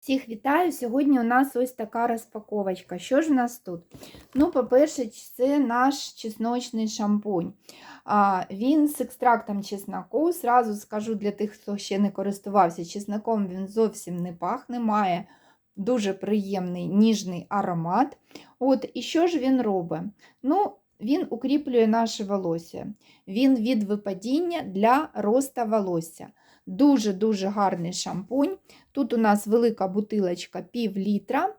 Всіх вітаю! Сьогодні у нас ось така розпаковочка. Що ж у нас тут? Ну, по-перше, це наш чесночний шампунь. А, Він з екстрактом чесноку. Зразу скажу для тих, хто ще не користувався чесноком, він зовсім не пахне, має дуже приємний ніжний аромат. От, І що ж він робить? Ну, Він укріплює наше волосся. Він від випадіння для роста волосся. Дуже-дуже гарний шампунь. Тут у нас велика бутилочка пів літра.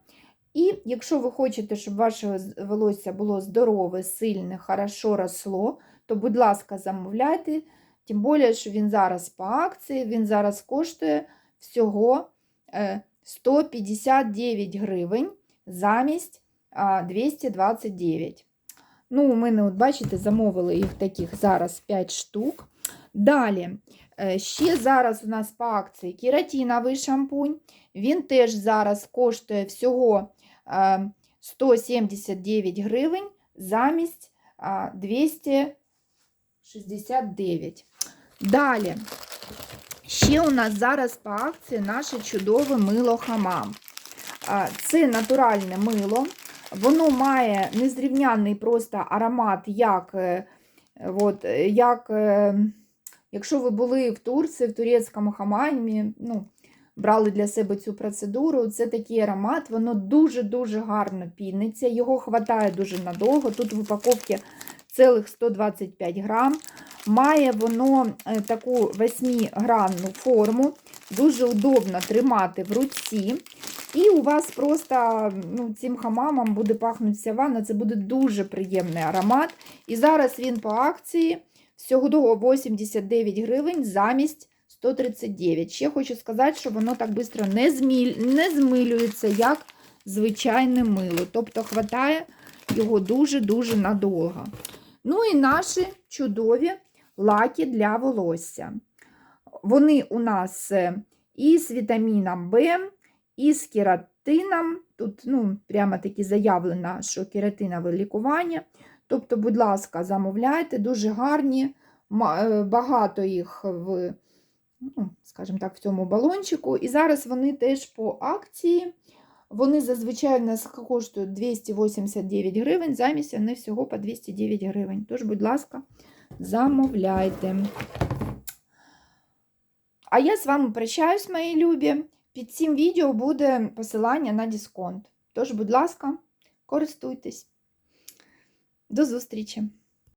І якщо ви хочете, щоб ваше волосся було здорове, сильне, хорошо росло, то, будь ласка, замовляйте. Тим більше, що він зараз по акції, він зараз коштує всього е, 159 гривень замість 229. Ну, у мене, от бачите, замовили їх таких зараз 5 штук. Далі, е, ще зараз у нас по акції кератиновий шампунь. Він теж зараз коштує всього е, 179 гривень замість е, 269. Далі, ще у нас зараз по акції наше чудове мило хамам. Е, Це натуральне мило. Воно має незрівнянний просто аромат, як, е, от, е, як е, якщо ви були в Турції, в турецькому хамамі, ну, брали для себе цю процедуру, це такий аромат, воно дуже-дуже гарно піниться, його хватає дуже надовго. Тут в упаковці цілих 125 грам. Має воно е, таку 8-гранну форму, дуже удобно тримати в руці. І у вас просто ну, цим хамамом буде пахнути вся ванна, це буде дуже приємний аромат. І зараз він по акції всього до 89 гривень замість 139. Ще хочу сказати, що воно так швидко не, зміль... не змилюється, як звичайне мило. Тобто хватає його дуже-дуже надовго. Ну і наші чудові лаки для волосся. Вони у нас е, і з вітаміном В, і з кератином. Тут ну, прямо таки заявлено, що кератинове лікування. Тобто, будь ласка, замовляйте, дуже гарні, багато їх в, ну, скажімо так, в цьому балончику. І зараз вони теж по акції. Вони зазвичай в нас коштують 289 гривень, замість вони всього по 209 гривень. Тож, будь ласка, замовляйте. А я з вами прощаюсь, мої любі. Під цим відео буде посилання на дисконт. Тож, будь ласка, користуйтесь. До зустрічі!